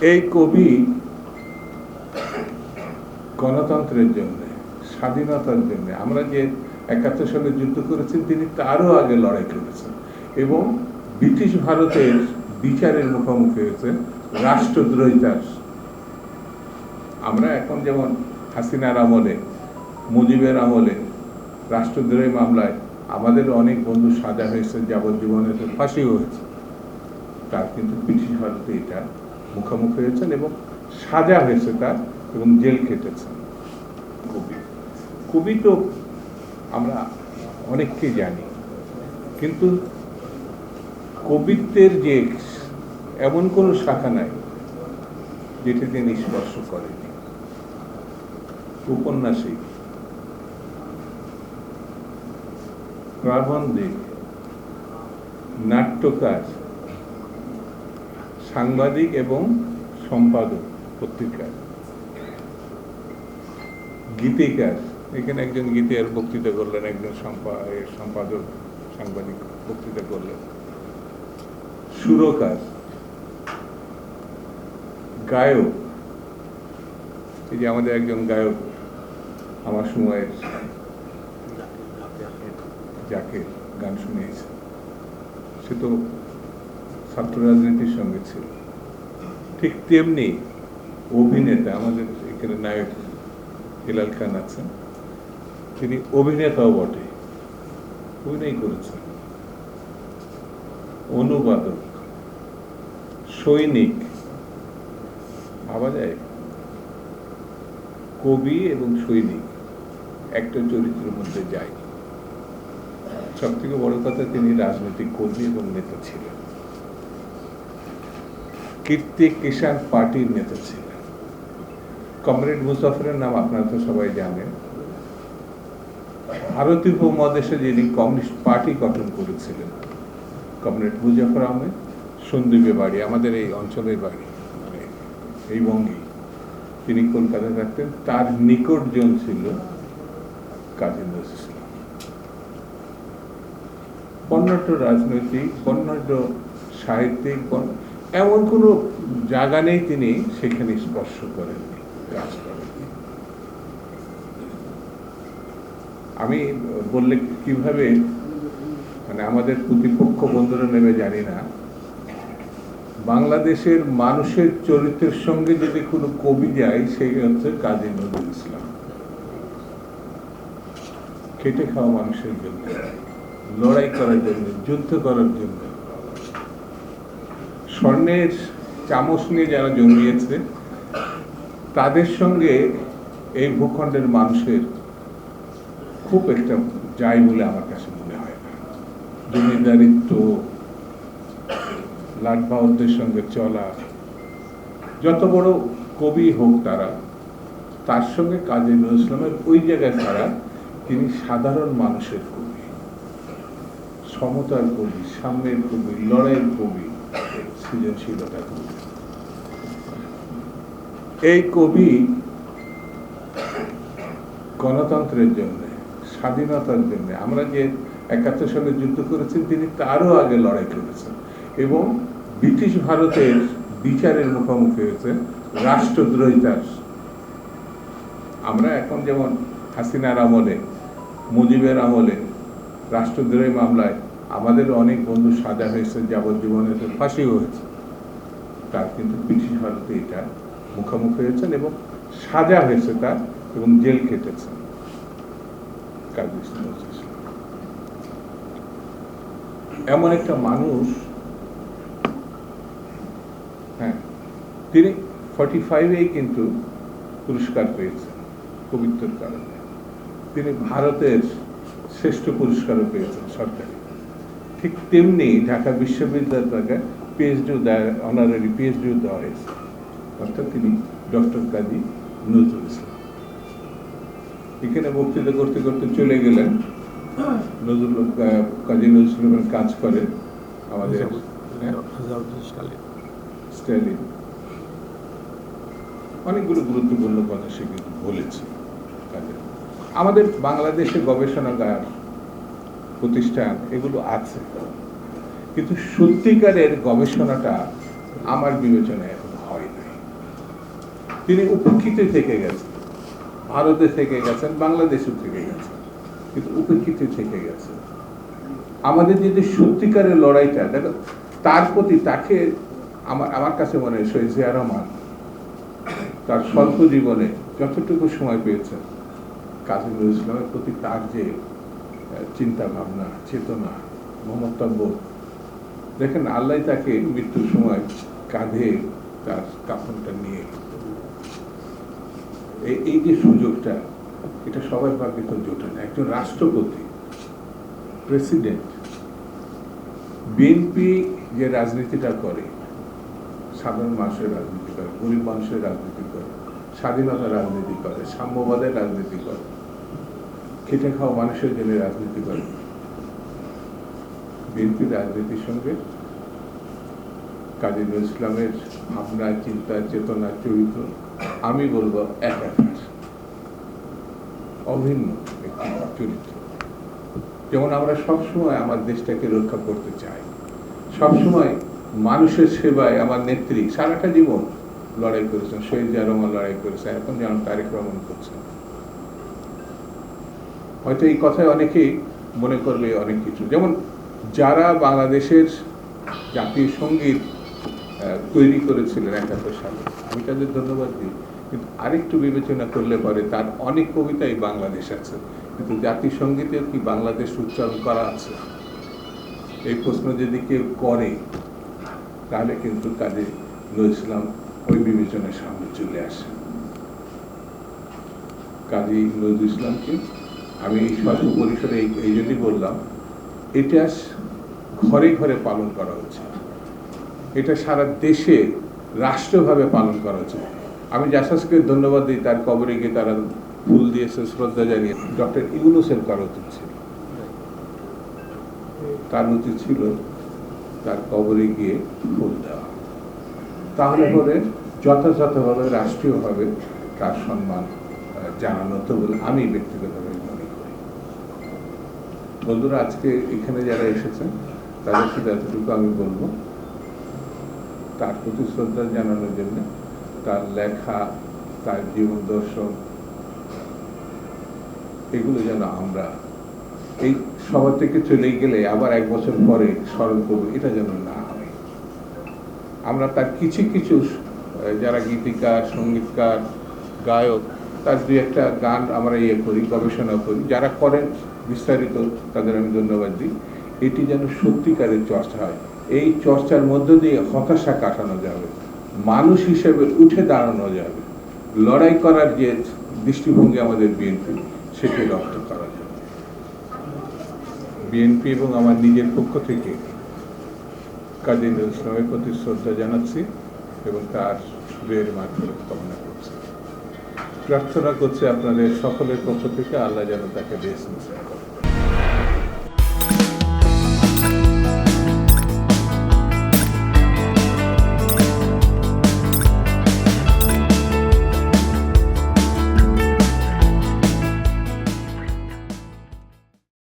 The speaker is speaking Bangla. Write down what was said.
এই কবি গণতন্ত্রের জন্য, স্বাধীনতার জন্য, আমরা যে একাত্তর সালে যুদ্ধ করেছেন, তিনি তারও আগে লড়াই করেছেন। এবং ব্রিটিশ ভারতের বিচারের মুখোমুখি হয়েছে রাষ্ট্রদ্রোহিতার। আমরা এখন যেমন হাসিনার আমলে, মুজিবের আমলে রাষ্ট্রদ্রোহী মামলায় আমাদের অনেক বন্ধু সাজা হয়েছে, যাবজ্জীবনের ফাঁসিও হয়েছে। তার কিন্তু ব্রিটিশ ভারতে এটা মুখোমুখি হয়েছেন এবং সাজা হয়েছে তার এবং জেল খেটেছেন কবি কবি তো আমরা অনেককে জানি। কিন্তু কবিত্বের যে এমন কোনো শাখা নাই যেটি তিনি স্পর্শ করেনি উপন্যাসিক প্রাবন্ধিক, নাট্যকার সাংবাদিক এবং সম্পাদক পত্রিকার গীতিকার এখানে একজন গীতিকার বক্তৃতা করলেন একজন সম্পা- সম্পাদক সাংবাদিক বক্তৃতা করলেন। সুরকার গায়ক এই যে আমাদের একজন গায়ক আমার সময়ের যাকে গান শুনিয়েছে। সে তো ছাত্র রাজনীতির সঙ্গে ছিল। ঠিক তেমনি অভিনেতা আমাদের এখানে নায়ক হিলাল খান আছেন। তিনি অভিনেতাও বটে। অভিনয় করেছেন। অনুবাদক, সৈনিক, ভাবা যায়? কবি এবং সৈনিক একটা চরিত্রের মধ্যে যায়। সব থেকে বড় কথা তিনি রাজনৈতিক কর্মী এবং নেতা ছিলেন। কীর্তি কিষাণ পার্টির নেতা ছিলেন। কমরেড মুজাফরের নাম আপনারা তো সবাই জানেন। ভারতীয় উপমহাদেশে যিনি কমিউনিস্ট পার্টি গঠন করেছিলেন, কমরেড মুজাফর আহমেদ সন্দীপে বাড়ি, আমাদের এই অঞ্চলের বাড়ি মানে এই বঙ্গে তিনি কলকাতায় থাকতেন। তার নিকটজন ছিল কাজী নজরুল ইসলাম। বর্ণাঢ্য রাজনৈতিক, বর্ণাঢ্য সাহিত্যিক এমন কোনো জায়গা নেই তিনি সেখানে স্পর্শ করেননি কাজ করেননি আমি বললে কীভাবে মানে আমাদের প্রতিপক্ষ বন্ধুরা নেবে জানি না। বাংলাদেশের মানুষের চরিত্রের সঙ্গে যদি কোনো কবি যায়, সেই হচ্ছে কাজী নজরুল ইসলাম। খেটে খাওয়া মানুষের জন্য, লড়াই করার জন্য, যুদ্ধ করার জন্য। স্বর্ণের চামচ নিয়ে যারা জন্মিয়েছে, তাদের সঙ্গে এই ভূখণ্ডের মানুষের খুব একটা যায় বলে আমার কাছে মনে হয় না। জমিদারিত্ব লাট বাহাদুরের সঙ্গে চলা, যত বড় কবি হোক তারা, তার সঙ্গে কাজী নজরুল ইসলামের ওই জায়গায় ছাড়া তিনি সাধারণ মানুষের কবি, সমতার কবি সাম্যের কবি, লড়াইয়ের কবি সৃজনশীলতার কবি এই কবি গণতন্ত্রের জন্য, স্বাধীনতার জন্য, আমরা যে একাত্তর সালে যুদ্ধ করেছেন, তিনি তারও আগে লড়াই করেছেন এবং ব্রিটিশ ভারতের বিচারের মুখোমুখি হয়েছে রাষ্ট্রদ্রোহিতার। আমরা এখন যেমন হাসিনার আমলে, মুজিবের আমলে রাষ্ট্রদ্রোহী মামলায় আমাদের অনেক বন্ধু সাজা হয়েছে যাবজ্জীবনের ফাঁসিও হয়েছে। তার কিন্তু ব্রিটিশ ভারতে এটা মুখোমুখি হয়েছেন এবং সাজা হয়েছে তার এবং জেল খেটেছেন কাজী এমন একটা মানুষ হ্যাঁ তিনি ফর্টি ফাইভেই কিন্তু পুরস্কার পেয়েছেন কবিত্বের কারণে। তিনি ভারতের শ্রেষ্ঠ পুরস্কারও পেয়েছেন সরকারি। ঠিক তেমনি ঢাকা বিশ্ববিদ্যালয় থেকে পিএইচডিও দেয় অনারারি পিএইচডিও দেওয়া হয়েছে। অর্থাৎ তিনি ডক্টর কাজী নজরুল ইসলাম। এখানে বক্তৃতা করতে করতে চলে গেলেন। নজরুল কাজী নজরুল ইসলামের কাজ করে আমাদের হ্যাঁ? স্ট্যালিন অনেকগুলো গুরুত্বপূর্ণ কথা সে কিন্তু বলেছে। আমাদের বাংলাদেশে গবেষণাগার প্রতিষ্ঠান, এগুলো আছে। কিন্তু সত্যিকারের গবেষণাটা আমার বিবেচনায় এখন হয় নাই। তিনি উপেক্ষিত থেকে গেছেন। ভারতে থেকে গেছেন, বাংলাদেশও থেকে গেছেন। কিন্তু উপেক্ষিত থেকে গেছেন। আমাদের যদি সত্যিকারের লড়াইটা, দেখো, তার প্রতি তাকে আমার আমার কাছে মনে হয় শহীদ জিয়া রহমান তার স্বল্প জীবনে যতটুকু সময় পেয়েছেন, কাজী নজরুল ইসলামের প্রতি তার যে চিন্তা ভাবনা চেতনা মমতাব্য দেখেন, আল্লাহ তাকে মৃত্যুর সময় কাঁধে তার কাফনটা নিয়ে এই যে সুযোগটা, এটা সবাই ভাগ্যে তো জোটে না। একজন রাষ্ট্রপতি, প্রেসিডেন্ট, বিএনপি যে রাজনীতিটা করে, সাধারণ মানুষের রাজনীতি করে, গরিব মানুষের রাজনীতি করে, স্বাধীনতা রাজনীতি করে, সাম্যবাদের রাজনীতি করে খেটে খাওয়া মানুষের জন্য রাজনীতি করে। বিএনপি রাজনীতির সঙ্গে কাজী নজরুল ইসলামের ভাবনা, চিন্তা, চেতনা, চরিত্র, আমি বলব একাকার অভিন্ন একটি চরিত্র। যেমন আমরা সবসময় আমার দেশটাকে রক্ষা করতে চাই। সবসময় মানুষের সেবায় আমার নেত্রী সারাটা জীবন লড়াই করেছেন, শহীদ জিয়া রহমান লড়াই করেছেন, এখন যেমন তারেক রহমান করছেন। হয়তো এই কথায় অনেকেই মনে করবে অনেক কিছু। যেমন যারা বাংলাদেশের জাতীয় সংগীত তৈরি করেছিলেন একাত্তর সালে আমি তাদের ধন্যবাদ দিই। কিন্তু আরেকটু বিবেচনা করলে পরে তার অনেক কবিতাই বাংলাদেশ আছে। কিন্তু জাতীয় সঙ্গীতের কি বাংলাদেশ উচ্চারণ করা আছে? এই প্রশ্ন যদি কেউ করে, তাহলে কিন্তু কাজে নজরুল ওই বিবেচনার সামনে চলে আসে। কাজী নজরুল ইসলামকে আমি স্বল্প পরিসরে এই- জন্যই বললাম এটা ঘরে ঘরে পালন করা উচিত। এটা সারা দেশে রাষ্ট্রভাবে পালন করা উচিত। আমি জাসাসকে ধন্যবাদ দিই তার কবরে গিয়ে তারা ফুল দিয়েছে শ্রদ্ধা জানিয়ে। ডক্টর ইউনুসের করা উচিত ছিল। তার উচিত ছিল তার কবরে গিয়ে ফুল দেওয়া। তাহলে পরে যথাযথভাবে রাষ্ট্রীয়ভাবে তার সম্মান জানানো তো বলে আমি ব্যক্তিগতভাবে বন্ধুরা, আজকে এখানে যারা এসেছেন, তাদের সাথে এতটুকু আমি বলব। তার প্রতি শ্রদ্ধা জানানোর জন্য তার লেখা, তার জীবন দর্শন, এগুলো যেন আমরা এই সবার থেকে চলে গেলে আবার এক বছর পরে স্মরণ করব, এটা যেন না হয়। আমরা তার কিছু কিছু যারা গীতিকার, সঙ্গীতকার, গায়ক তার দুই একটা গান আমরা ইয়ে করি, গবেষণা করি। যারা করেন, বিস্তারিত তাদের আমি ধন্যবাদ দিই। এটি যেন সত্যিকারের চর্চা হয়। এই চর্চার মধ্য দিয়ে হতাশা কাটানো যাবে, মানুষ হিসেবে উঠে দাঁড়ানো যাবে। লড়াই করার যে দৃষ্টিভঙ্গি আমাদের বিএনপি, সেটি রপ্ত করা যাবে। বিএনপি এবং আমার নিজের পক্ষ থেকে কাজী নজরুল ইসলামের প্রতি শ্রদ্ধা জানাচ্ছি এবং তার বের মাধ্যমে কামনা প্রার্থনা করছি আপনাদের সকলের পক্ষ থেকে আল্লাহ যেন তাকে বেশ